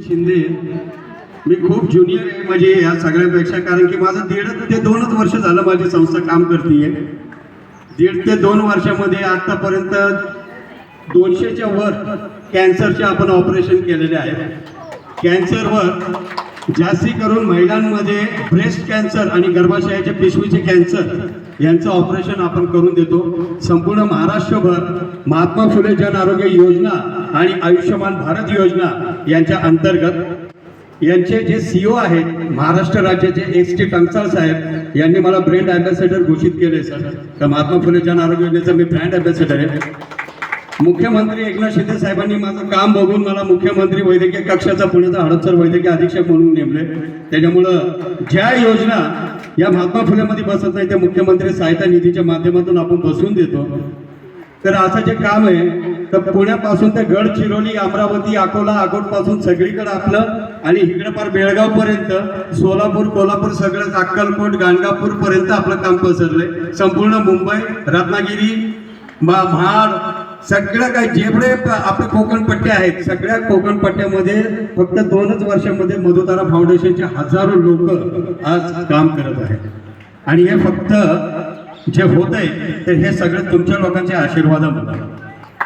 शिंदे मी खूप ज्युनियर आहे म्हणजे या सगळ्यांपेक्षा कारण की माझं दीड ते दोनच वर्ष झालं माझी संस्था काम करते दीड ते दोन वर्षामध्ये आतापर्यंत दोनशेच्या वर कॅन्सरचे आपण ऑपरेशन केलेले आहे. कॅन्सरवर जास्ती करून महिलांमध्ये ब्रेस्ट कॅन्सर आणि गर्भाशयाच्या पिशवीचे कॅन्सर यांचं ऑपरेशन आपण करून देतो. संपूर्ण महाराष्ट्रभर महात्मा फुले जन आरोग्य योजना आणि आयुष्यमान भारत योजना यांच्या अंतर्गत यांचे जे सीओ आहेत महाराष्ट्र राज्याचे एस टी टंगसाळ साहेब यांनी मला ब्रँड अँबॅसेडर घोषित केले सर. तर महात्मा फुले जन आरोग्य योजनेचा मी ब्रँड अँबॅसेडर आहे. मुख्यमंत्री एकनाथ शिंदे साहेबांनी माझं काम बघून मला मुख्यमंत्री वैद्यकीय कक्षाचा पुण्याचा हडपसर वैद्यकीय अधीक्षक म्हणून नेमले. त्याच्यामुळं ज्या योजना या महात्मा फुलेमध्ये बसत नाही त्या मुख्यमंत्री सहायता निधीच्या माध्यमातून आपण बसवून देतो. तर असं जे काम आहे तर पुण्यापासून ते गडचिरोली अमरावती अकोला अकोटपासून सगळीकडे आपलं आणि इकडे पार बेळगावपर्यंत सोलापूर कोल्हापूर सगळं अक्कलकोट गाणगापूरपर्यंत आपलं काम पसरलंय. संपूर्ण मुंबई रत्नागिरी महाड सगळं काही जेवढे आपले कोकण पट्टे आहेत सगळ्या कोकण पट्ट्यामध्ये फक्त दोनच वर्षामध्ये मधुतारा फाउंडेशनचे हजारो लोक आज काम करत आहेत. आणि हे फक्त जे होत आहे तर हे सगळं तुमच्या लोकांच्या आशीर्वादामुळे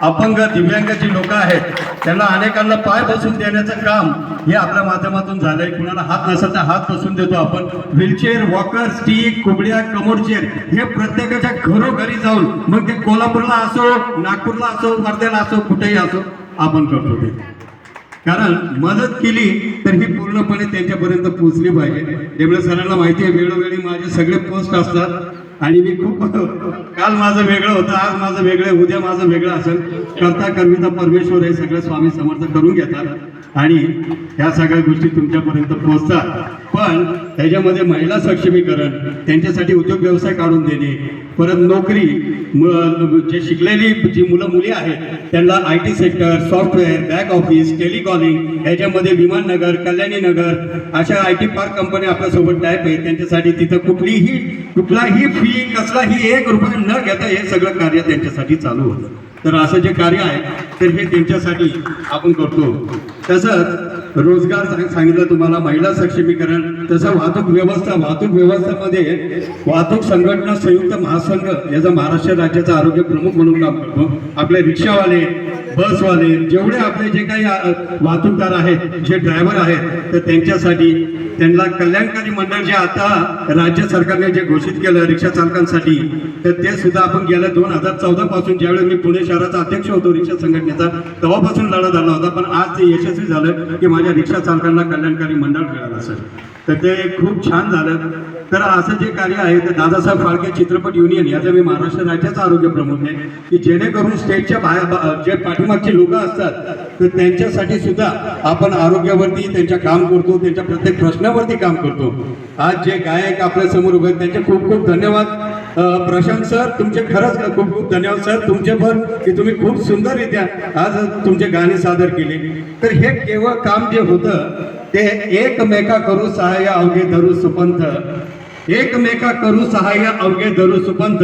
अपंग दिव्यांग जी लोक आहेत त्यांना अनेकांना पाय बसून देण्याचं काम हे आपल्या माध्यमातून झालंय. कुणाला हात नसेल तर हात बसून देतो आपण. व्हीलचेअर वॉकर स्टिक कुबड्या कमोड चेअर हे प्रत्येकाच्या घरोघरी जाऊन मग ते कोल्हापूरला असो नागपूरला असो वर्ध्याला असो कुठेही असो आपण करतो ते. कारण मदत केली तर ही पूर्णपणे त्यांच्यापर्यंत पोहोचली पाहिजे. त्यामुळे सरांना माहिती आहे वेळोवेळी माझे सगळे पोस्ट असतात. आणि मी खूप काल माझं वेगळं होतं आज माझं वेगळं उद्या माझं वेगळं असेल. करता करविता परमेश्वर हे सगळं स्वामी समर्थ करून घेतात आणि ह्या सगळ्या गोष्टी तुमच्यापर्यंत पोहोचतात. पण त्याच्यामध्ये महिला सक्षमीकरण त्यांच्यासाठी उद्योग व्यवसाय काढून देणे परत नोकरी जे शिकलेली जी मुलं मुली आहेत त्यांना I T sector software back office telecalling याच्यामध्ये विमाननगर कल्याणी नगर अशा आय टी पार्क कंपन्या आपल्यासोबत टाईप आहे त्यांच्यासाठी तिथं कुठलीही कुठलाही फी कसलाही एक रुपये न घेता हे सगळं कार्य त्यांच्यासाठी चालू होतं. तर असं जे कार्य आहे तर हे त्यांच्यासाठी आपण करतो. तसंच रोजगार सांग- सांगितलं तुम्हाला महिला सक्षमीकरण तसं वाहतूक व्यवस्था वाहतूक व्यवस्थेमध्ये वाहतूक संघटना संयुक्त महासंघ याचा महाराष्ट्र राज्याचा आरोग्य प्रमुख म्हणून काम करतो आपले रिक्षावाले बसवाले जेवढे आपले जे काही वाहतूकदार आहेत जे ड्रायव्हर आहेत तर त्यांच्यासाठी त्यांना कल्याणकारी मंडळ जे आता राज्य सरकारने जे घोषित केलं रिक्षा चालकांसाठी तर ते सुद्धा आपण गेल्या दोन हजार चौदा पासून ज्यावेळेस मी पुणे शहराचा अध्यक्ष होतो रिक्षा संघटनेचा तेव्हापासून लढा झाला होता. पण आज ते यशस्वी झालं की माझ्या रिक्षा चालकांना कल्याणकारी मंडळ मिळालं सर. तर ते खूप छान झालं. तर असं जे कार्य आहे ते दादासाहेब फाळके चित्रपट युनियन याचा मी महाराष्ट्र राज्याचा आरोग्य प्रमुख आहे की जेणेकरून स्टेटच्या बाहेर बा- जे पाठीमागचे लोक असतात तर त्यांच्यासाठी सुद्धा आपण आरोग्यावरती त्यांच्या काम करतो त्यांच्या प्रत्येक प्रश्नावरती काम करतो. आज जे गायक आपल्यासमोर उभे आहेत त्यांचे खूप खूप धन्यवाद. प्रशांत सर तुमचे खरंच खूप खूप धन्यवाद सर. तुमचे पण की तुम्ही खूप सुंदररित्या आज तुमचे गाणे सादर केले. तर हे केवळ काम जे होतं ते एकमेका करू सहाय्य अवघे धरू सुपंथ. एकमेका करू सहाय्य अवघे धरू सुपंत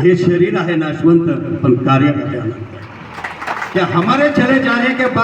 हे शरीर आहे नाशवंत पण कार्य आहे हमारे चले जाने के बाद